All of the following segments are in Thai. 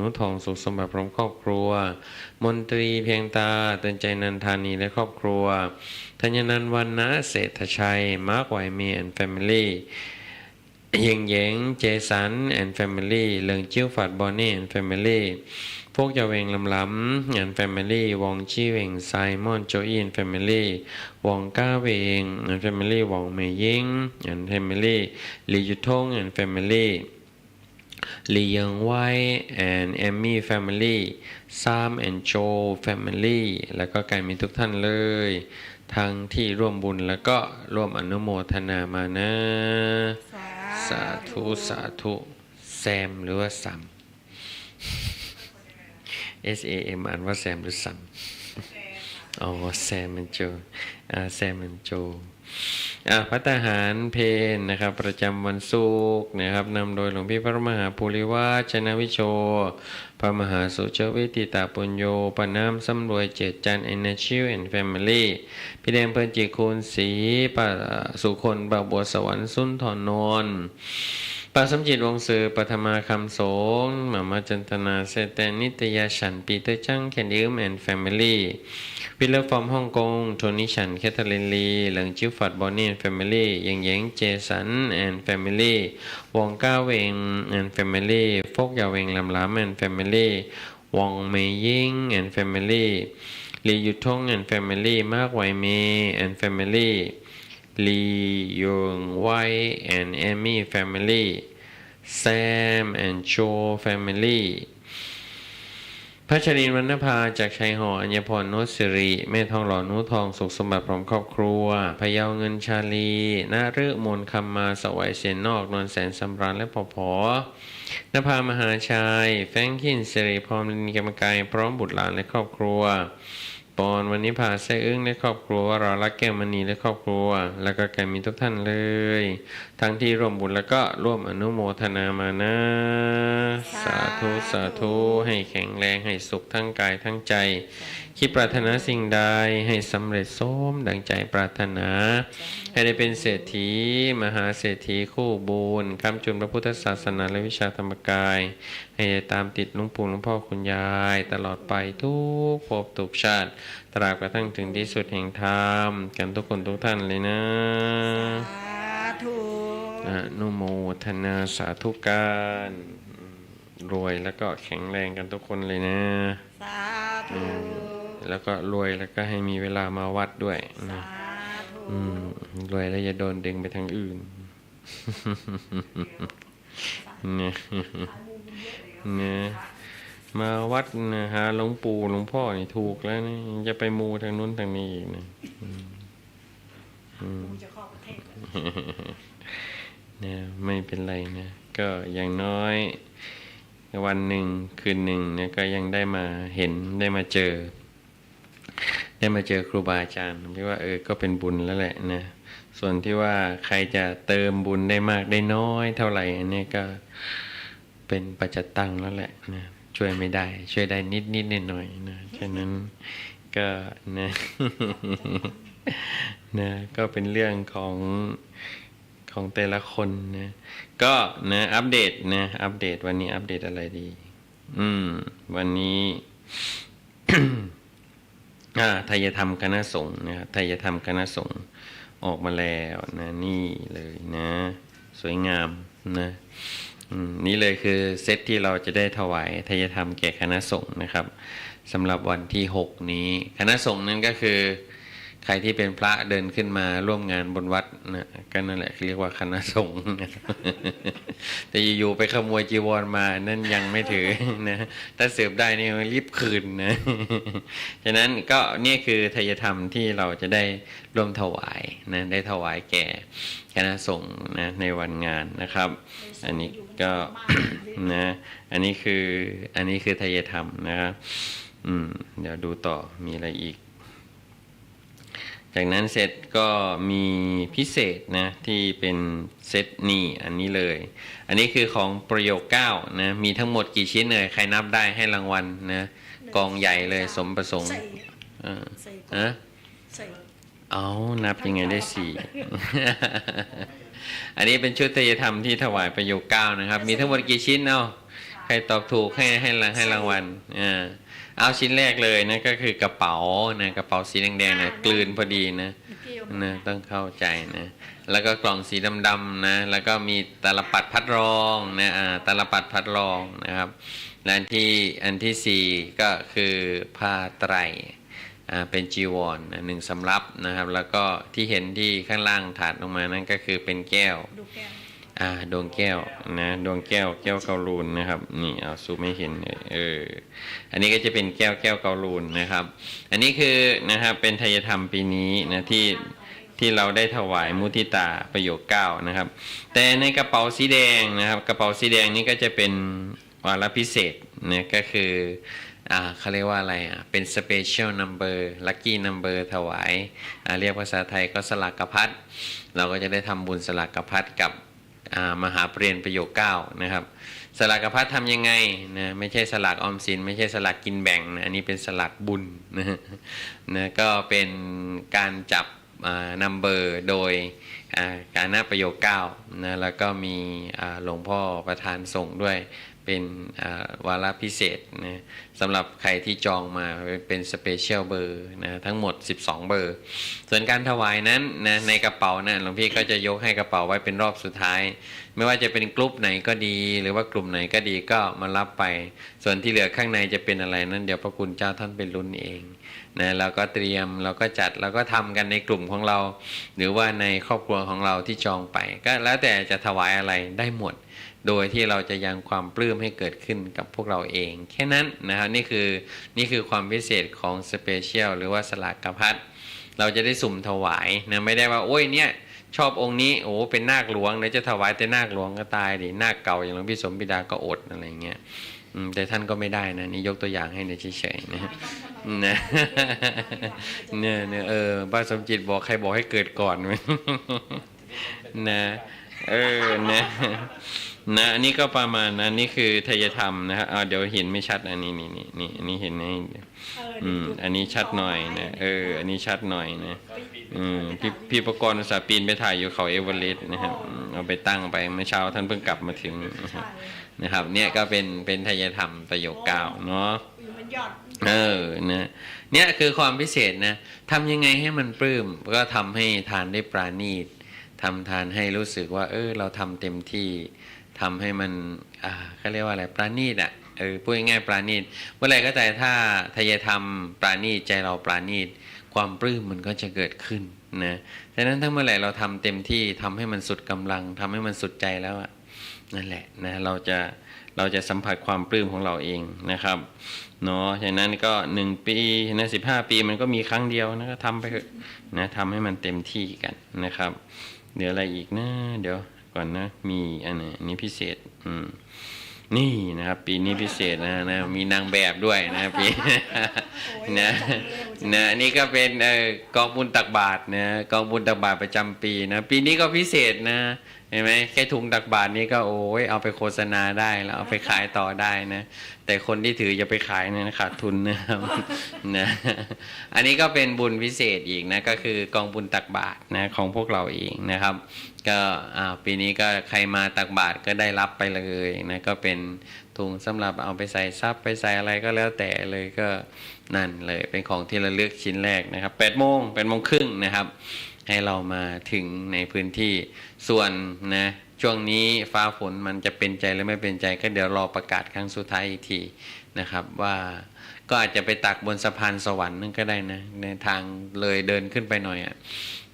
นุทองสุขสมบัติพร้อมครอบครัว มนตรีเพียงตาเตือนใจนันทานีและครอบครัวธัญนันวันนะเศรษฐชัย มาร์กไวเมียนแฟมิลี่เยงเยงเจสันแอนด์แฟมิลี่เลิงจิ้วฝัดบอนนี่แอนด์แฟมิลี่พวกยาเวงลำล้ำแอนด์แฟมิลี่วองจี้เวงไซมอนโจอีนแฟมิลี่วองก้าเวงแอนด์แฟมิลี่วองเมยิงแอนด์แฟมิลี่ลียุทงแอนด์แฟมิลี่ ลีเยิงไว้ and Emmy Family ซาม and Joe Family แล้วก็การมีทุกท่านเลย ทั้งที่ร่วมบุญแล้วก็ร่วมอนุโมทนามานะ สาธุ สาธุ แซมหรือว่าซัม S A M อ่านว่าแซมหรือซัม อ๋อแซมมันโจอ่าแซมมันโจอ่าพัตหารเพนนะครับ ประจำวันศุกร์นะครับนำโดยหลวงพี่พระมหาภูริวาชนะวิโช พระมหาสุเจวิติตาปุญโยปนามสำรวยเจตจันเอเนชิวแอนด์แฟมิลี่พี่แดงเพิ่นจิคูณศรีปะสุคนบาบัวสวรรค์สุนทรนนท์ ปาสมจิตวงสือปัทมาคำสงหมามาจันทนาเซเตนนิตยาฉันปีเตอร์จังแคนดิมแอนด์แฟมิลี่วิลเลอร์ฟอร์มฮ่องกง โทนี่ฉันแคทเธอรีนลี หลิงจิ้วฟัดบอนนี่แอนด์แฟมิลี่ยังเยงเจสันแอนด์แฟมิลี่วองก้าเวงแอนด์แฟมิลี่ฟกยาเวงลำล้ำแอนด์แฟมิลี่วองเมยิงแอนด์แฟมิลี่ลียุทงแอนด์แฟมิลี่มากไวเมแอนด์แฟมิลี่ Lee Young Wai and Amy Family Sam and Joe Family พัชรินวรรณภาจากชัยหออัญญพรนตสิริแม่ทองหล่อนุทองสุขสมบัติพร้อมครอบครัวพยาวเงินชาลีนาฤมลคำมาสวัยเสียนนอกนวลแสนสำราญและพอพอนภามหาชัย แฟงคินสิริพร้อมลินกรรมกายพร้อมบุตรหลานและครอบครัว ปอนวันนี้พาแซ่อึ้งและครอบครัววรารักแก้วมณีและครอบครัว แล้วก็แกมีทุกท่านเลย ทั้งที่ร่วมบุญแล้วก็ร่วมอนุโมทนามานะ สาธุสาธุให้แข็งแรงให้สุขทั้งกายทั้งใจ คิดปรารถนาสิ่งใดให้สำเร็จสมดังใจปรารถนา ให้ได้เป็นเศรษฐี มหาเศรษฐีคู่บุญคำจุนพระพุทธศาสนาและวิชาธรรมกาย ให้ได้ตามติดหลุงปู่หลวงพ่อคุณยาย ตลอดไปทุกภพทุกชาติ ตราบกระทั่งถึงที่สุดแห่งธรรมกันทุกคนทุกท่านเลยนะ สาธุ อนุโมทนาสาธุการอืมรวยแล้วก็แข็งแรงกันทุกคนเลยนะ สาธุ แล้วก็รวยแล้วก็ให้มีเวลามาวัดด้วยนะสาธุอืมรวยแล้วอย่าโดนดึงไปทางอื่นเนี่ยเนี่ยมาวัดนะหาหลวงปู่หลวงพ่อนี่ถูกแล้วนะยังจะไปมูทางนู้นทางนี้อีกนะอืมอืมจะเข้าประเทศก่อ นะไม่เป็นไรนะก็อย่างน้อย วันหนึ่งคืนหนึ่งนี่ยก็ยังได้มาเห็นได้มาเจอ ได้มาเจอครูบาอาจารย์พี่ว่าเออก็เป็นบุญแล้วแหละนะส่วนที่ว่าใครจะเติมบุญได้มากได้น้อยเท่าไหร่อันนี้ก็เป็นปัจจตังแล้วแหละนะช่วยไม่ได้ ช่วยได้นิดนิดหน่อยหน่อยๆนะฉะนั้นก็นะนะก็เป็นเรื่องของ ของแต่ละคนนะก็นะอัปเดตนะอัปเดตวันนี้อัปเดตอะไรดี อืม วันนี้อ่าทายธรรมคณะสงฆ์นะครับทายธรรมคณะสงฆ์ออกมาแล้วนะนี่เลยนะ สวยงามนะนี่เลยคือเซตที่เราจะได้ถวายทายธรรมแก่คณะสงฆ์นะครับสำหรับวันที่หกนี้ คณะสงฆ์นั่นก็คือ ใครที่เป็นพระเดินขึ้นมาร่วมงานบนวัดนะก็นั่นแหละเรียกว่าคณะสงฆ์นะครับแต่อยู่ๆไปขโมยจีวรมานั่นยังไม่ถือนะถ้าเสืบได้นี่รีบคืนนะฉะนั้นก็นี่คือทายธรรมที่เราจะได้ร่วมถวายนะได้ถวายแก่คณะสงฆ์นะในวันงานนะครับ อันนี้ก็นะอันนี้คืออันนี้คือทายธรรมนะครับอืมเดี๋ยวดูต่อมีอะไรอีก จากนั้นเสร็จก็มีพิเศษนะที่เป็นเซตนี่อันนี้เลย อันนี้คือของประโยคเก้านะมีทั้งหมดกี่ชิ้นเลยใครนับได้ให้รางวัลนะกองใหญ่เลยสมประสงค์ใส่เออใส่ฮะใส่เอานับยังไงได้สี่ อันนี้เป็นชุดทายธรรมที่ถวายประโยคเก้านะครับ มีทั้งหมดกี่ชิ้นเอาใรตอบถูกให้ให้รางให้รางวัลอ่าเอาชิ้นแรกเลยนะก็คือกระเป๋านะกระเป๋าสีแดงๆนะกลืนพอดีนะเมื่อกี้เอามานะต้องเข้าใจนะแล้วก็กล่องสีดำๆนะแล้วก็มีตาลปัดพัดรองนะอ่าตาลปัดพัดรองนะครับและอันที่อันที่สี่ก็คือผ้าไตรอ่าเป็นจีวรนะหนึ่งสำรับนะครับ แล้วก็ที่เห็นที่ข้างล่างถาดลงมานั่นก็คือเป็นแก้วดูแก้ว อ่าดวงแก้วนะดวงแก้วแก้วเกาลูนนะครับ นี่เอาซูมไม่เห็นเอออันนี้ก็จะเป็นแก้วแก้วเกาลูนนะครับ อันนี้คือนะครับเป็นทายธรรมปีนี้นะที่ที่เราได้ถวายมุทิตาประโยคเก้านะครับ แต่ในกระเป๋าสีแดงนะครับ กระเป๋าสีแดงนี่ก็จะเป็นวาระพิเศษนะก็คืออ่าเขาเรียกว่าอะไรอะเป็น special number lucky number ถวายอ่าเรียกภาษาไทยก็สลากกพัดเราก็จะได้ทำบุญสลากกพัดกับ มหาเปลี่ยนประโยคเก้านะครับสลากพัดทำยังไงนะไม่ใช่สลากออมสิน ไม่ใช่สลากกินแบ่งนะอันนี้เป็นสลากบุญนะนะก็เป็นการจับนัมเบอร์โดยการหน้าประโยคเก้านะแล้วก็มีหลวงพ่อประธานส่งด้วย เป็นวาระพิเศษนะสำหรับใครที่จองมาเป็นสเปเชียลเบอร์นะทั้งหมด 12 เบอร์ ส่วนการถวายนั้นนะในกระเป๋านะหลวงพี่ก็จะยกให้กระเป๋าไว้เป็นรอบสุดท้าย ไม่ว่าจะเป็นกลุ่มไหนก็ดี หรือว่ากลุ่มไหนก็ดีก็มารับไป ส่วนที่เหลือข้างในจะเป็นอะไรนั้นเดี๋ยวพระคุณเจ้าท่านเป็นรุ่นเองนะเราก็เตรียมเราก็จัดเราก็ทำกันในกลุ่มของเรา หรือว่าในครอบครัวของเราที่จองไป ก็แล้วแต่จะถวายอะไรได้หมด โดยที่เราจะยังความปลื้มให้เกิดขึ้นกับพวกเราเอง แค่นั้นนะครับนี่คือนี่คือความพิเศษของสเปเชียลหรือว่าสลากกพัดเราจะได้สุ่มถวายนะไม่ได้ว่าโอ้ยเนี่ยชอบองค์นี้โอ้เป็นนาคหลวงเดี๋ยวจะถวายแต่นาคหลวงก็ตายดินาคเก่าอย่างหลวงพี่สมบิดาก็อดอะไรเงี้ยแต่ท่านก็ไม่ได้นะนี่ยกตัวอย่างให้เฉยๆนะนะเนี่ยเนี่ยเออบ้าสมจิตบอกใครบอกให้เกิดก่อนนะเออนะ นะอันนี้ก็ประมาณนั้นนี่คือทายธรรมนะฮะเอาเดี๋ยวเห็นไม่ชัดอันนี้นี่นี่นี่อันนี้เห็นไหมเอออืมดูอันนี้ชัดหน่อยนะเออ อันนี้ชัดหน่อยนะอืมพี่พี่ประกรณ์อุตสาห์ปีนไปถ่ายอยู่เขาเอเวอเรสต์นะครับอืมเอาไปตั้งไปเมื่อเช้าท่านเพิ่งกลับมาถึงนะครับใช่นะครับเนี่ยก็เป็นเป็นทายธรรมประโยคเก้าเนาะอยู่มันยอดเออนะเนี่ยคือความพิเศษนะทำยังไงให้มันปลื้มก็ทำให้ทานได้ปราณีตทำทานให้รู้สึกว่า เออเราทำเต็มที่ ทำให้มันอ่าเขาเรียกว่าอะไรปราณีตอะเออพูดง่ายๆปราณีตเมื่อไหรก็แต่ถ้าทายธรรมปราณีตใจเราปราณีตความปลื้มมันก็จะเกิดขึ้นนะฉะนั้นถ้าเมื่อไหร่เราทำเต็มที่ทำให้มันสุดกำลังทำให้มันสุดใจแล้วอะนั่นแหละนะเราจะเราจะสัมผัสความปลื้มของเราเองนะครับเนาะฉะนั้นก็หนึ่งปีนะสิบห้าปีมันก็มีครั้งเดียวนะก็ทำไปเถอะนะทำให้มันเต็มที่กันนะครับ เดี๋ยวอะไรอีกนะเดี๋ยว ก่อนนะ มีอันไหนอันนี้พิเศษ อืมนี่นะครับ ปีนี้พิเศษนะนะมีนางแบบด้วยนะปีโอ้ยนะจัดเร็วจังนะอันนี่ก็เป็นเอ่อกองบุญตักบาตรนะกองบุญตักบาตรประจำปีนะ ปีนี้ก็พิเศษนะ เห็นไหมแค่ถุงตักบาตรนี่ก็โอ้ยเอาไปโฆษณาได้แล้วเอาไปขายต่อได้นะ แต่คนที่ถืออย่าไปขายนะขาดทุนนะครับนะอันนี้ก็เป็นบุญพิเศษอีกนะก็คือกองบุญตักบาตรนะของพวกเราเองนะครับ ก็ปีนี้ก็ใครมาตักบาตรก็ได้รับไปเลยนะก็เป็นถุงสำหรับเอาไปใส่ทรัพย์ไปใส่อะไรก็แล้วแต่เลยก็นั่นเลยเป็นของที่ระลึกชิ้นแรกนะครับ8โมง8โมงครึ่งนะครับ ให้เรามาถึงในพื้นที่ส่วนนะช่วงนี้ฟ้าฝนมันจะเป็นใจหรือไม่เป็นใจก็เดี๋ยวรอประกาศครั้งสุดท้ายอีกทีนะครับว่าก็อาจจะไปตักบนสะพานสวรรค์นั่นก็ได้นะในทางเลยเดินขึ้นไปหน่อยอะ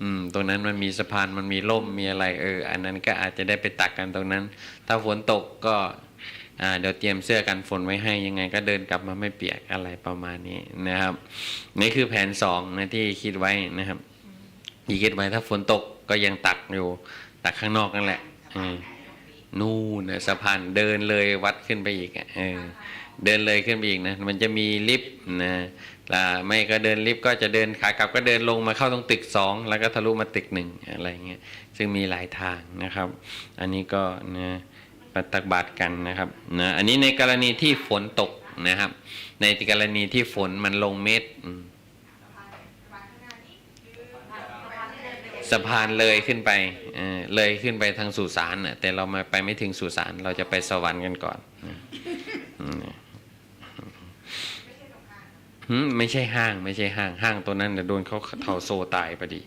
อืมตรงนั้นมันมีสะพานมันมีร่มมีอะไรเออ อันนั้นก็อาจจะได้ไปตักกันตรงนั้น ถ้าฝนตกก็อ่าเดี๋ยวเตรียมเสื้อกันฝนไว้ให้ยังไงก็เดินกลับมาไม่เปียกอะไรประมาณนี้นะครับ นี่คือแผนสองนะที่คิดไว้นะครับ อีกคิดไว้ถ้าฝนตกก็ยังตักอยู่ ตักข้างนอกนั่นแหละนู่นนะสะพานเดินเลยวัดขึ้นไปอีกเออเดินเลยขึ้นไปอีกนะ มันจะมีลิฟต์นะล้วไม่ก็เดินลิฟต์ก็จะเดินขากลับก็เดินลงมาเข้าตรงตึกสองแล้วก็ทะลุมาตึกหนึ่งอะไรเงี้ยซึ่งมีหลายทางนะครับ อันนี้ก็นะปตักบาตรกันนะครับนะอันนี้ในกรณีที่ฝนตกนะครับ ในกรณีที่ฝนมันลงเม็ด สะพานเลยขึ้นไปเลยขึ้นไปทางสุสานแต่เรามาไปไม่ถึงสุสานเราจะไปสวรรค์กันก่อนไม่ใช่ห้าง ไม่ใช่ห้างห้างตัวนั้นแต่โดนเขาเถาโซตายพอดี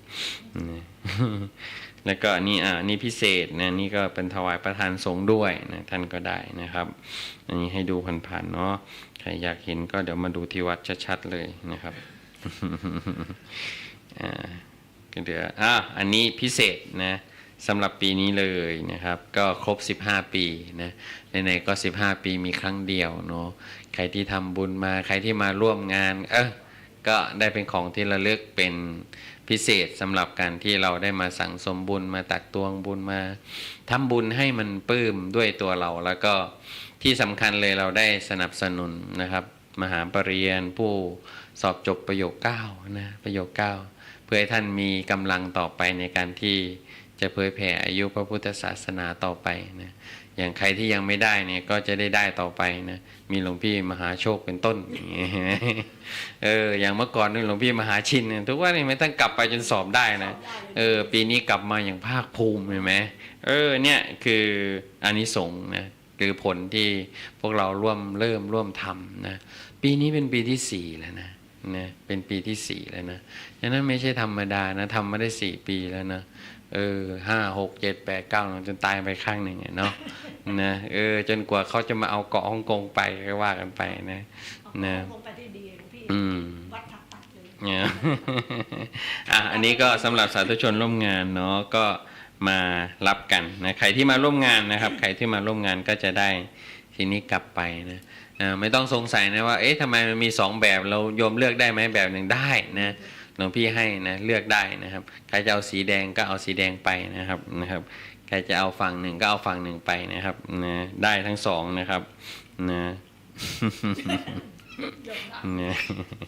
แล้วก็นี่อ่านี่พิเศษนะนี่ก็เป็นถวายประธานสงฆ์ด้วยนะท่านก็ได้นะครับ อันนี้ให้ดูผ่านๆเนาะใครอยากเห็นก็เดี๋ยวมาดูที่วัดชัดๆเลยนะครับอ่า เดี๋ยวอะอันนี้พิเศษนะสำหรับปีนี้เลยนะครับ ก็ครบ 15 ปีนะไหนๆก็ 15 ปีมีครั้งเดียวเนาะใครที่ทำบุญมาใครที่มาร่วมงาน เออก็ได้เป็นของที่ระลึกเป็นพิเศษสำหรับการที่เราได้มาสั่งสมบุญมาตักตวงบุญมาทำบุญให้มันปลื้มด้วยตัวเรา แล้วก็ที่สำคัญเลยเราได้สนับสนุนนะครับ มหาปรริญญาผู้สอบจบประโยคเก้านะประโยคเก้า พื่อให้ท่านมีกำลังต่อไปในการที่จะเผยแผ่อายุพระพุทธศาสนาต่อไปนะอย่างใครที่ยังไม่ได้เนี่ยก็จะได้ได้ต่อไปนะมีหลวงพี่มหาโชคเป็นต้นอย่างเอออย่างเมื่อก่อนนี่หลวงพี่มหาชินทุกวันนี้ไม่ต้องกลับไปจนสอบได้นะเออปีนี้กลับมาอย่างภาคภูมิเห็นไหมเออเนี่ยคืออานิสงส์นะหรือผลที่พวกเราร่วมเริ่มร่วมทำนะปีนี้เป็นปีที่สี่แล้วนะ นะเป็นปีที่สี่แล้วนะฉะนั้นไม่ใช่ธรรมดานะทำมาได้สี่ปีแล้วนะเออห้าหกเจ็ดแปดเก้าจนตายไปข้างหนึ่งอะเนาะนะเออ จนกว่าเขาจะมาเอาเกาะฮ่องกงไปก็ว่ากันไปนะนะลงไปที่ดีหลวงพี่อืมวัดถักตัดเลยเนี่ยอะอันนี้ก็สำหรับสาธุชนร่วมงานเนาะก็มารับกันนะใครที่มาร่วมงานนะครับ ใครที่มาร่วมงานก็จะได้ทีนี้กลับไปนะอ่า ไม่ต้องสงสัยนะว่าเอ๊ะทำไมมันมีสองแบบเราโยมเลือกได้ไหมแบบหนึ่งได้นะหลวงพี่ให้นะเลือกได้นะครับ ใครจะเอาสีแดงก็เอาสีแดงไปนะครับนะครับ ใครจะเอาฝั่งหนึ่งก็เอาฝั่งหนึ่งไปนะครับนะได้ทั้งสองนะครับนะยอมรับนะ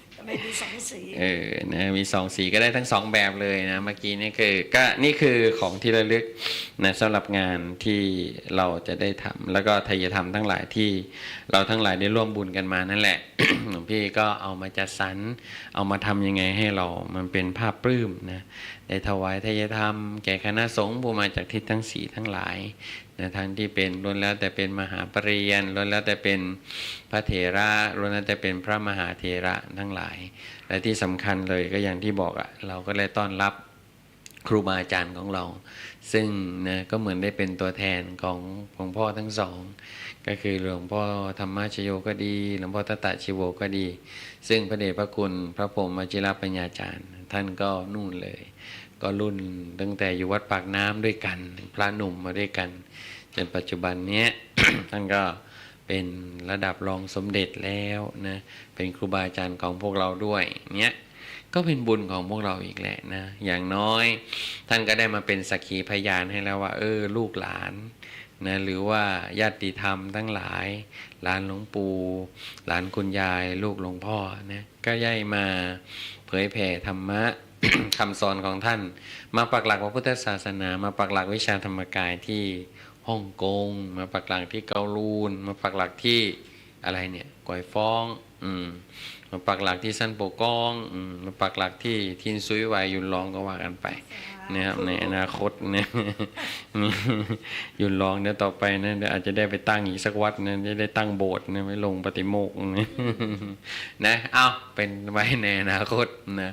ทำ ไมมีสองสี เออนะมีสองสีก็ได้ทั้งสองแบบเลยนะ เมื่อกี้นี่คือก็นี่คือของที่ระลึกนะสำหรับงานที่เราจะได้ทำแล้วก็ทายธรรมทั้งหลายที่เราทั้งหลายได้ร่วมบุญกันมานั่นแหละหลวงพี่ก็เอามาจัดสรรเอามาทำยังไงให้เรามันเป็นภาพปลื้มนะ ได้ถวายทายธรรม แก่คณะสงฆ์ผู้มาจากทิศทั้งสีทั้งหลายนะทั้งที่เป็นล้วนแล้วแต่เป็นมหาปริญญาล้วนแล้วแต่เป็นพระเถระล้วนแล้วแต่เป็นพระมหาเถระทั้งหลาย และที่สำคัญเลยก็อย่างที่บอกอะ่ะเราก็เลยต้อนรับครูบาอาจารย์ของเรา ซึ่งนะก็เหมือนได้เป็นตัวแทนของของพ่อทั้งสอง ก็คือหลวงพ่อธรรมชโยก็ดี หลวงพ่อตตะชิโวก็ดี ซึ่งพระเดชพระคุณพระพรหมวชิรปัญญาจารย์ ท่านก็นู่นเลย ก็รุ่นตั้งแต่อยู่วัดปากน้ำด้วยกัน พระหนุ่มมาด้วยกัน จนปัจจุบันเนี้ยท่านก็เป็นระดับรองสมเด็จแล้วนะเป็นครูบาอาจารย์ของพวกเราด้วยเนี้ยก็เป็นบุญของพวกเราอีกแหละนะอย่างน้อย ท่านก็ได้มาเป็นสักขีพยานให้แล้วว่า เออลูกหลานนะหรือว่าญาติธรรมทั้งหลาย หลานหลวงปู่หลานคุณยาย ลูกหลวงพ่อนะก็ย่ายมาเผยแผ่ธรรมะ คำสอนของท่าน มาปักหลักพระพุทธศาสนา มาปักหลักวิชาธรรมกายที่ฮ่องกง มาปักหลักที่เกาลูน มาปักหลักที่อะไรเนี่ยกวยฟ้อง อืมมาปักหลักที่สั้นโปกอง อืมมาปักหลักที่ทินซุยไวยุนลองก็ว่ากันไป นะครับในอนาคตเนี่ยยุนลองเดี๋ยวต่อไปนะเดี๋ยวอาจจะได้ไปตั้งอีกสักวัดนะจะได้ตั้งโบสถ์นะไม่ลงปฏิโมกข์นะนะเอาเป็นไว้ในอนาคตนะ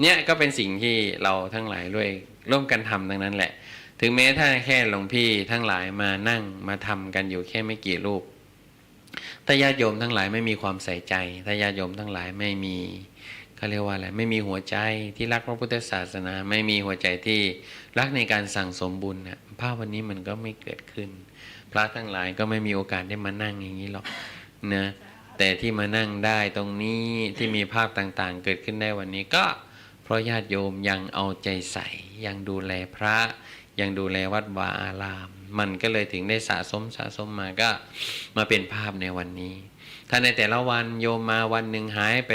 เนี่ยก็เป็นสิ่งที่เราทั้งหลายด้วยร่วมกันทำทั้งนั้นแหละ ถึงแม้ถ้าแค่หลวงพี่ทั้งหลายมานั่งมาทำกันอยู่แค่ไม่กี่รูปถ้าญาติโยมทั้งหลายไม่มีความใส่ใจ ถ้าญาติโยมทั้งหลายไม่มี เขาเรียกว่าอะไรไม่มีหัวใจที่รักพระพุทธศาสนา ไม่มีหัวใจที่รักในการสั่งสมบุญนะภาพวันนี้มันก็ไม่เกิดขึ้น พระทั้งหลายก็ไม่มีโอกาสได้มานั่งอย่างนี้หรอกนะแต่ที่มานั่งได้ตรงนี้ที่มีภาพต่างๆ เกิดขึ้นได้วันนี้ก็เพราะญาติโยมยังเอาใจใส่ ยังดูแลพระ ยังดูแลวัดวาอาราม มันก็เลยถึงได้สะสมสะสมมาก็มาเป็นภาพในวันนี้ ถ้าในแต่ละวันโยมมาวันหนึ่งหายไป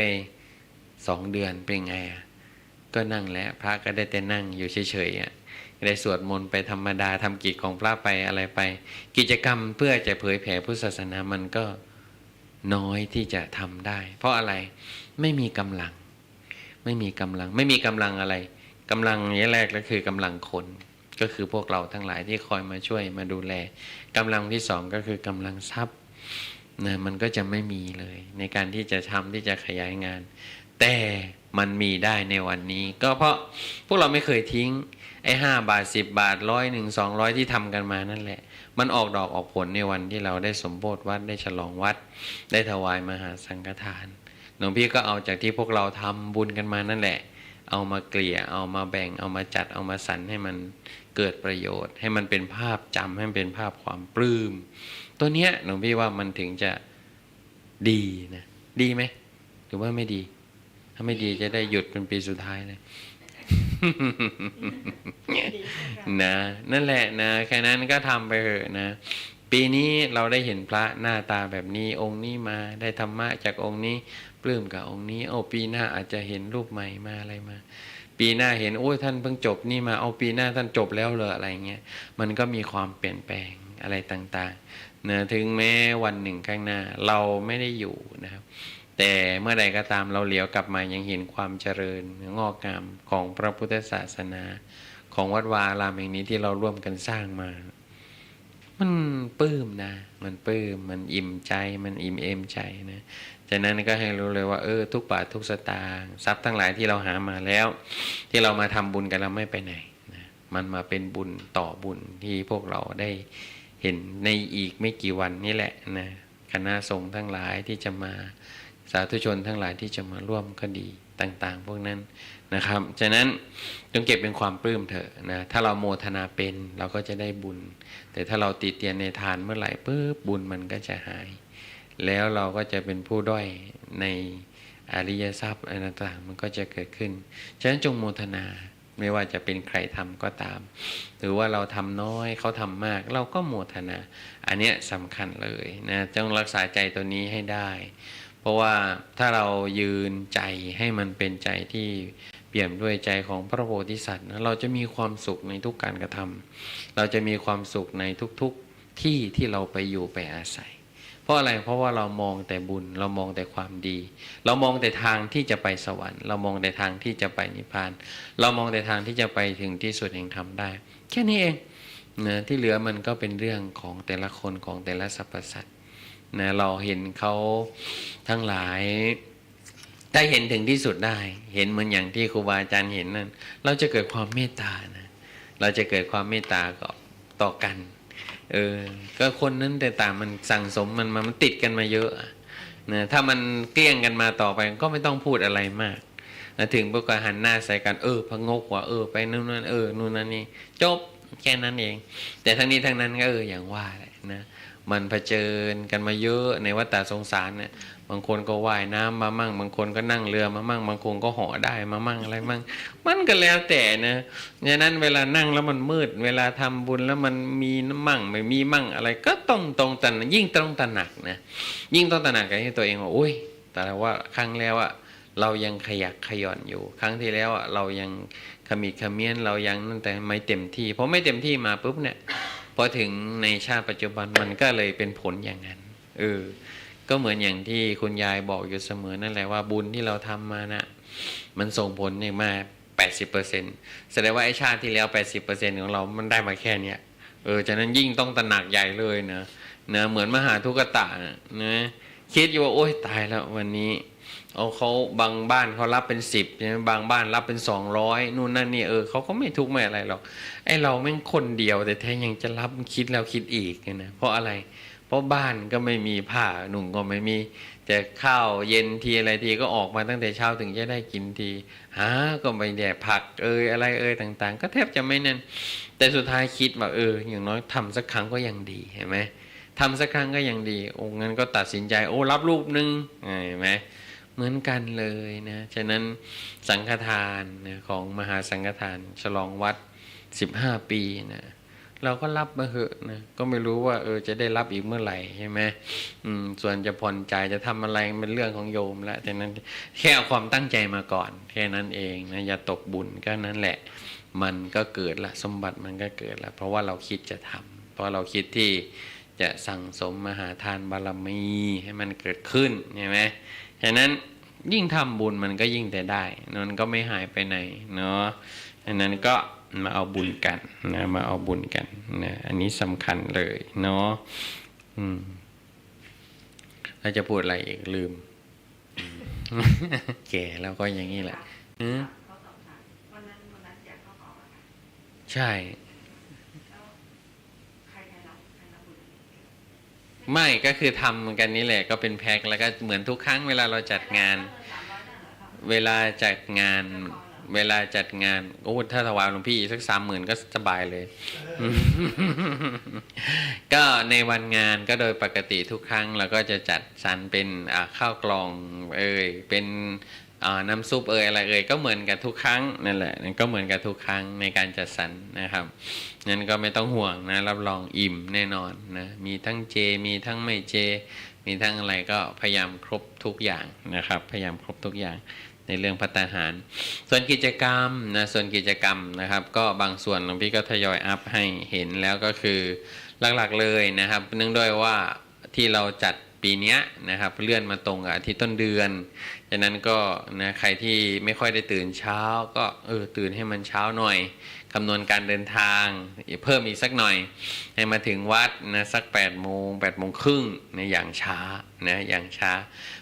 สองเดือนเป็นไงอะก็นั่งแล้วพระก็ได้แต่นั่งอยู่เฉยๆอะได้สวดมนต์ไปธรรมดาทำกิจของพระไปอะไรไป กิจกรรมเพื่อจะเผยแผ่พุทธศาสนามันก็น้อยที่จะทำได้ เพราะอะไรไม่มีกำลัง ไม่มีกำลัง ไม่มีกำลังอะไรกำลังนี้แรกก็คือกำลังคนก็คือพวกเราทั้งหลายที่คอยมาช่วยมาดูแลกำลังที่สองก็คือกำลังทรัพย์นะมันก็จะไม่มีเลย ในการที่จะทำที่จะขยายงาน แต่มันมีได้ในวันนี้ ก็เพราะพวกเราไม่เคยทิ้ง ไอ้ห้าบาทสิบบาทร้อยหนึ่งสองร้อยที่ทำกันมานั่นแหละ มันออกดอกออกผลในวันที่เราได้สมโภชวัดได้ฉลองวัด ได้ถวายมหาสังฆทานหลวงพี่ก็เอาจากที่พวกเราทำบุญกันมานั่นแหละ เอามาเกลี่ยเอามาแบ่งเอามาจัดเอามาสรรให้มันเกิดประโยชน์ ให้มันเป็นภาพจำให้มันเป็นภาพความปลื้มตัวเนี้ยหลวงพี่ว่ามันถึงจะดีนะดีไหมหรือว่าไม่ดี ถ้าไม่ดีจะได้หยุดเป็นปีสุดท้ายเลยดีค่ะนะนั่นแหละนะแค่นั้นก็ทำไปเถอะนะ ปีนี้เราได้เห็นพระหน้าตาแบบนี้องค์นี้มาได้ธรรมะจากองค์นี้ปลื้มกับองค์นี้โอ้ปีหน้าอาจจะเห็นรูปใหม่มาอะไรมา ปีหน้าเห็นโอ้ยท่านเพิ่งจบนี่มาเอาปีหน้าท่านจบแล้วเลยอะไรเงี้ยมันก็มีความเปลี่ยนแปลงอะไรต่างๆนะถึงแม้วันหนึ่งข้างหน้า เราไม่ได้อยู่นะครับ แต่เมื่อใดก็ตามเราเหลียวกลับมายังเห็นความเจริญงอกงามของพระพุทธศาสนา ของวัดวาอารามแห่งนี้ที่เราร่วมกันสร้างมา มันปลื้มนะ มันปลื้มมันอิ่มใจมันอิ่มเอมใจนะจากนั้นก็ให้รู้เลยว่าเออทุกบาททุกสตางค์ทรัพย์ทั้งหลายที่เราหามาแล้ว ที่เรามาทำบุญกันเราไม่ไปไหนนะมันมาเป็นบุญต่อบุญที่พวกเราได้เห็นในอีกไม่กี่วันนี่แหละนะคณะสงฆ์ทั้งหลายที่จะมา สาธุชนทั้งหลายที่จะมาร่วมก็ดีต่าง ๆ พวกนั้นนะครับฉะนั้นจงเก็บเป็นความปลื้มเถอะนะถ้าเราโมทนาเป็นเราก็จะได้บุญ แต่ถ้าเราติเตียนในทานเมื่อไหร่ปุ๊บบุญมันก็จะหาย แล้วเราก็จะเป็นผู้ด้อยในอริยทรัพย์อะไรต่างๆมันก็จะเกิดขึ้น ฉะนั้นจงโมทนาไม่ว่าจะเป็นใครทำก็ตาม หรือว่าเราทำน้อยเขาทำมาก เราก็โมทนา อันเนี้ยสำคัญเลยนะต้องรักษาใจตัวนี้ให้ได้ เพราะว่าถ้าเรายืนใจให้มันเป็นใจที่เปี่ยมด้วยใจของพระโพธิสัตว์นะเราจะมีความสุขในทุกการกระทำเราจะมีความสุขในทุกๆที่ที่เราไปอยู่ไปอาศัย เพราะอะไรเพราะว่าเรามองแต่บุญเรามองแต่ความดี เรามองแต่ทางที่จะไปสวรรค์ เรามองแต่ทางที่จะไปนิพพาน เรามองแต่ทางที่จะไปถึงที่สุดแห่งธรรมได้ แค่นี้เองนะที่เหลือมันก็เป็นเรื่องของแต่ละคนของแต่ละสรรพสัตว์ นะเราเห็นเขาทั้งหลายได้เห็นถึงที่สุดได้ เห็นเหมือนอย่างที่ครูบาอาจารย์เห็นนั่นเราจะเกิดความเมตตานะเราจะเกิดความเมตตาก็ต่อกัน เออ ก็คนนั้นแต่ต่างมันสั่งสมมันมามันติดกันมาเยอะนะถ้ามันเกลี้ยงกันมาต่อไปก็ไม่ต้องพูดอะไรมากนะถึงพวกก็หันหน้าใส่กันเออพะงกว่าเออไปนู่นนั่นเออนู่นนั่นนี่จบแค่นั้นเอง แต่ทั้งนี้ทั้งนั้นก็เอออย่างว่าแหละนะ มันเผชิญกันมาเยอะในวัฏสงสารเนี่ยบางคนก็ว่ายน้ำมามั่ง บางคนก็นั่งเรือมามั่ง บางคนก็ห่อได้มามั่งอะไรมั่ง มันก็แล้วแต่นะฉะนั้นเวลานั่งแล้วมันมืด เวลาทำบุญแล้วมันมีมั่งไม่มีมั่งอะไร ก็ต้องตรงตระหนักยิ่งต้องตระหนักนะยิ่งต้องตระหนักกับให้ตัวเองว่าโอ้ย แต่ว่าครั้งแล้วอะเรายังขยักขย่อนอยู่ ครั้งที่แล้วอะเรายังขมิดขมียนเรายังนั่นแต่ไม่เต็มที่เพราะไม่เต็มที่มาปุ๊บเนี่ย อถึงในชาติปัจจุบันมันก็เลยเป็นผลอย่างนั้นเออก็เหมือนอย่างที่คุณยายบอกอยู่เสมอนั่นแหละว่าบุญที่เราทำมานะ่ะมันส่งผลเนี่ยมา80%แสดงว่าไอชาติที่แล้ว 80%ของเรา มันได้มาแค่เนี้ยเออฉะนั้นยิ่งต้องตระหนักใหญ่เลยนะนะเหมือนมหาทุกตะนะนะคิดอยู่ว่าโอ๊ยตายแล้ววันนี้ เอาเขาบางบ้านเขารับเป็นสิบใช่ไหมบางบ้านรับเป็นสองร้อยนู่นนั่นนี่เออเขาก็ไม่ทุกข์ไม่อะไรหรอกไอ้เราแม่งคนเดียว แต่แท้ยังจะรับคิดแล้วคิดอีกนะเพราะอะไร เพราะบ้านก็ไม่มีผ้าหนุ่งก็ไม่มี แต่ข้าวเย็นทีอะไรทีก็ออกมาตั้งแต่เช้าถึงจะได้กินทีหาก็ไม่แดกผักเอยอะไรเอยต่าง ๆ ก็แทบจะไม่นั่นแต่สุดท้ายคิดว่าเออ อย่างน้อยทำสักครั้งก็ยังดีเห็นไหมทำสักครั้งก็ยังดีโอ้งั้นก็ตัดสินใจ โอ้รับรูปหนึ่งเห็นไหม เหมือนกันเลยนะ ฉะนั้นสังฆทานนะของมหาสังฆทาน ฉลองวัด 15 ปีนะเราก็รับมาเหอะนะก็ไม่รู้ว่าเออจะได้รับอีกเมื่อไหร่ใช่ไหมอืมส่วนจะผ่อนจ่ายจะทำอะไรเป็นเรื่องของโยมละแต่นั้นแค่เอาความตั้งใจมาก่อน แค่นั้นเองนะอย่าตกบุญก็นั้นแหละ มันก็เกิดละสมบัติมันก็เกิดละเพราะว่าเราคิดจะทำเพราะเราคิดที่จะสั่งสมมหาทานบารมีให้มันเกิดขึ้นใช่ไหม ฉะนั้นยิ่งทำบุญมันก็ยิ่งแต่ได้มันก็ไม่หายไปไหนเนาะฉะนั้นก็มาเอาบุญกันนะมาเอาบุญกันนะอันนี้สำคัญเลยเนาะอืมเราจะพูดอะไรอีกลืมอืมแก่แล้วก็อย่างนี้แหละอืม ไม่ก็คือทำกันนี่แหละก็เป็นแพ็คแล้วก็เหมือนทุกครั้งเวลาเราจัดงาน เวลาจัดงาน เวลาจัดงานโอ้ถ้าถวายหลวงพี่สักสามหมื่นก็สบายเลย ก็ในวันงานก็โดยปกติทุกครั้งเราก็จะจัดสรรเป็นข้าวกล่อง เอ่ยเป็น น้ำซุปเอ่ยอะไรเอ่ยก็เหมือนกับทุกครั้งนั่นแหละก็เหมือนกับทุกครั้งในการจัดสรรนะครับงั้นก็ไม่ต้องห่วงนะรับรองอิ่มแน่นอนนะมีทั้งเจมีทั้งไม่เจ มีทั้งอะไรก็พยายามครบทุกอย่างนะครับ พยายามครบทุกอย่างในเรื่องพัตตาหาร ส่วนกิจกรรมนะส่วนกิจกรรมนะครับ ก็บางส่วนหลวงพี่ก็ทยอยอัพให้เห็นแล้วก็คือหลักๆเลยนะครับ เนื่องด้วยว่าที่เราจัด ปีนี้นะครับเลื่อนมาตรงกับอาทิตย์ต้นเดือนฉะนั้นก็นะใครที่ไม่ค่อยได้ตื่นเช้า ก็เออตื่นให้มันเช้าหน่อยคำนวณการเดินทางเพิ่มอีกสักหน่อย ให้มาถึงวัดนะสัก8ปดโมงแปดโมงครึ่งนะอย่างช้านะอย่างช้า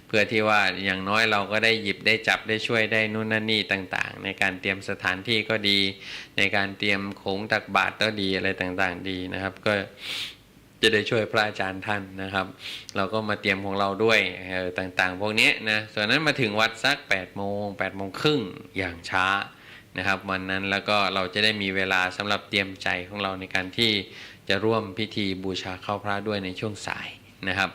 เพื่อที่ว่าอย่างน้อยเราก็ได้หยิบได้จับได้ช่วยได้นู่นนั่นนี่ต่างๆ ในการเตรียมสถานที่ก็ดี ในการเตรียมโขงตักบาตรก็ดีอะไรต่างๆดีนะครับ ก็ จะได้ช่วยพระอาจารย์ท่านนะครับ เราก็มาเตรียมของเราด้วยต่างๆ พวกนี้นะส่วนนั้นมาถึงวัดสัก8ปดโมงแปดโมงครึ่งอย่างช้านะครับ วันนั้นแล้วก็เราจะได้มีเวลาสำหรับเตรียมใจของเราในการที่จะร่วมพิธีบูชาเข้าพระด้วยในช่วงสายนะครับ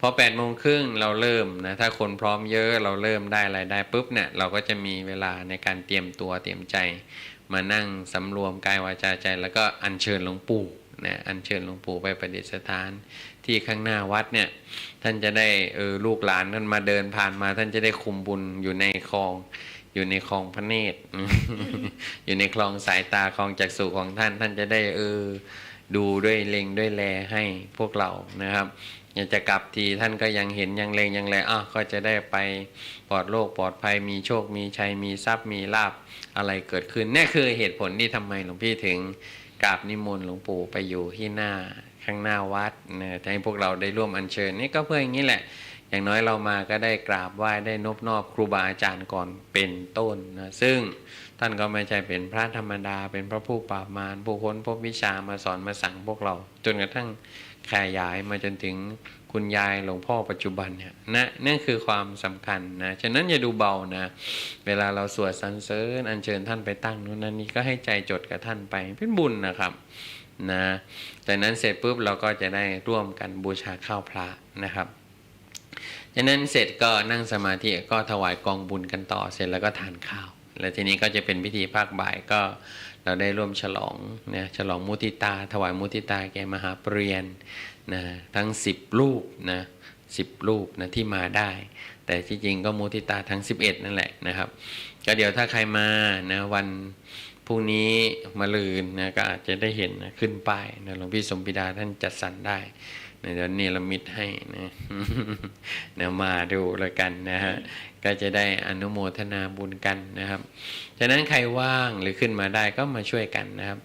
พอ8ปดโมงครึ่งเราเริ่มนะถ้าคนพร้อมเยอะเราเริ่มได้อะไรได้ปุ๊บเนี่ยเราก็จะมีเวลาในการเตรียมตัวเตรียมใจ มานั่งสำรวมกายวาจาใจ แล้วก็อัญเชิญหลวงปู่ นะอัญเชิญหลวงปู่ไปประดิษฐาน ที่ข้างหน้าวัดเนี่ย ท่านจะได้เออลูกหลานท่านมาเดินผ่านมา ท่านจะได้คุมบุญอยู่ในคลอง อยู่ในคลองพระเนตร อยู่ในคลองสายตาคลองจักษุของท่าน ท่านจะได้เออดูด้วยเล็งด้วยแลให้พวกเรานะครับอยากจะกลับทีท่านก็ยังเห็นยังเลงยังแลอ้าวก็จะได้ไปปลอดโรคปลอดภัยมีโชคมีชัยมีทรัพย์มีลาบอะไรเกิดขึ้นนี่คือเหตุผลที่ทำไมหลวงพี่ถึง กราบนิมนต์หลวงปู่ไปอยู่ที่หน้าข้างหน้าวัดนะให้พวกเราได้ร่วมอัญเชิญนี่ก็เพื่ออย่างนี้แหละ อย่างน้อยเรามาก็ได้กราบไหว้ได้นบนอบครูบาอาจารย์ก่อนเป็นต้นนะซึ่งท่านก็ไม่ใช่เป็นพระธรรมดา เป็นพระผู้ปราบมารผู้ค้นพบวิชามาสอนมาสั่งพวกเรา จนกระทั่งขยายมาจนถึง คุณยายหลวงพ่อปัจจุบันเนี่ยนะนั่นคือความสำคัญนะฉะนั้นอย่าดูเบานะเวลาเราสวดสรรเสริญอัญเชิญท่านไปตั้งนู้นนั่นนี่ก็ให้ใจจดกับท่านไปเป็นบุญนะครับนะจากนั้นเสร็จปุ๊บเราก็จะได้ร่วมกันบูชาข้าวพระนะครับจากนั้นเสร็จก็นั่งสมาธิก็ถวายกองบุญกันต่อเสร็จแล้วก็ทานข้าว แล้วทีนี้ก็จะเป็นพิธีภาคบ่ายก็เราได้ร่วมฉลองเนะฉลองมุติตา ถวายมุติตาแก่มหาปรริญญา นะทั้ง 10 รูปนะสิรูปนะที่มาได้ แต่ที่จริงก็มุติตาทั้ง 11 นั่นแหละนะครับ ก็เดี๋ยวถ้าใครมานะวันพรุ่งนี้มาลืนนะก็อาจจะได้เห็นนะขึ้นป้ายนะหลวงพี่สมปิดาท่านจัดสรรได้นะเดี๋ยวเนรมิตให้นะนะมาดูแล้วกันนะฮะก็จะได้อนุโมทนาบุญกันนะครับ ฉะนั้นใครว่างหรือขึ้นมาได้ก็มาช่วยกันนะครับ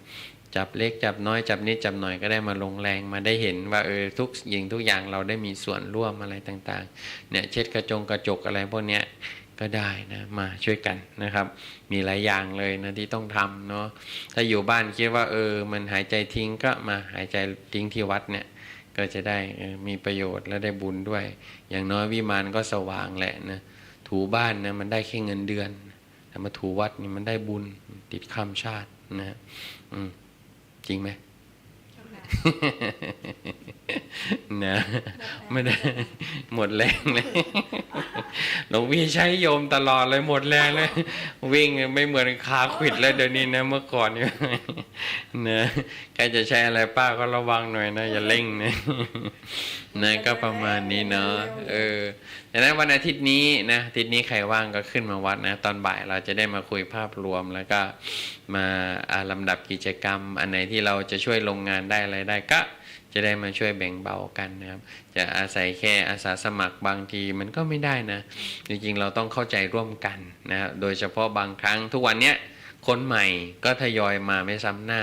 จับเล็กจับน้อยจับนิดจับหน่อยก็ได้มาลงแรงมาได้เห็นว่าเออทุกยิงทุกอย่างเราได้มีส่วนร่วมอะไรต่างๆเนี่ยเช็ดกระจงกระจกอะไรพวกเนี้ยก็ได้นะมาช่วยกันนะครับ มีหลายอย่างเลยนะที่ต้องทำเนาะถ้าอยู่บ้านคิดว่าเออ มันหายใจทิ้งก็มาหายใจทิ้งที่วัดเนี่ยก็จะได้มีประโยชน์และได้บุญด้วย อย่างน้อยวิมานก็สว่างแหละนะถูบ้านนะมันได้แค่เงินเดือนแต่มาถูวัดนี่มันได้บุญติดข้ามชาตินะอืม จริงไหมนะไม่ได้หมดแรงเลยห ลวงพี่ใช้โยมตลอดเลยหมดแรงเลยวิ่งไม่เหมือนคาขวิดแล้วเดี๋ยวนี้นะเมื่อก่อนเนี่ยนะใครจะใช้อะไรป้าก็ระวังหน่อยนะอย่าเร่งนะนะก็ประมาณนี้เนาะเออดังนั้นวันอาทิตย์นี้นะอาทิตย์นี้ใครว่างก็ขึ้นมาวัดนะตอนบ่ายเราจะได้มาคุยภาพรวมแล้วก็มาอ่าลำดับกิจกรรม อันไหนที่เราจะช่วยลงงานได้อะไรได้ก็ จะได้มาช่วยแบ่งเบากันนะครับ จะอาศัยแค่อาสาสมัครบางทีมันก็ไม่ได้นะ จริงๆเราต้องเข้าใจร่วมกันนะโดยเฉพาะบางครั้งทุกวันเนี้ยคนใหม่ก็ทยอยมาไม่ซ้ำหน้า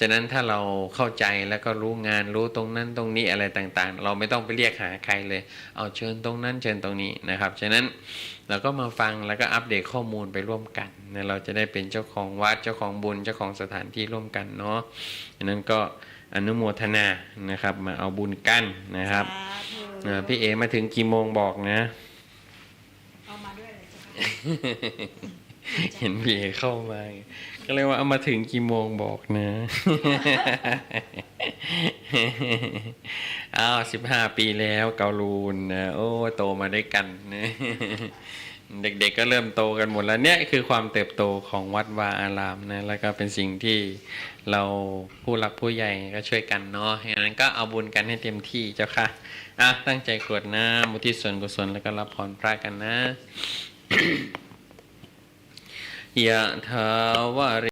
ฉะนั้นถ้าเราเข้าใจแล้วก็รู้งานรู้ตรงนั้นตรงนี้อะไรต่างๆ เราไม่ต้องไปเรียกหาใครเลย เอาเชิญตรงนั้นเชิญตรงนี้นะครับ ฉะนั้นเราก็มาฟังแล้วก็อัปเดตข้อมูลไปร่วมกันนะเราจะได้เป็นเจ้าของวัดเจ้าของบุญเจ้าของสถานที่ร่วมกันเนาะฉะนั้นก็ อนุโมทนานะครับ มาเอาบุญกันนะครับสาธุอ่าพี่เอมาถึงกี่โมงบอกนะ เอามาด้วยเลยจ้ะเห็นพี่เอเข้ามา ก็เลยว่าเอามาถึงกี่โมงบอกนะอ้าวสิบห้าปีแล้วเกาลูนนะโอ้โตมาด้วยกันนะ เด็กๆก็เริ่มโตกันหมดแล้วเนี่ยคือความเติบโตของวัดวาอารามนะแล้วก็เป็นสิ่งที่เราผู้หลักผู้ใหญ่ก็ช่วยกันเนาะอย่างนั้นก็เอาบุญกันให้เต็มที่เจ้าค่ะอะตั้งใจกรวดน้ำมุทิส่วนกุศลแล้วก็รับพรพระกันนะยะทาวาริ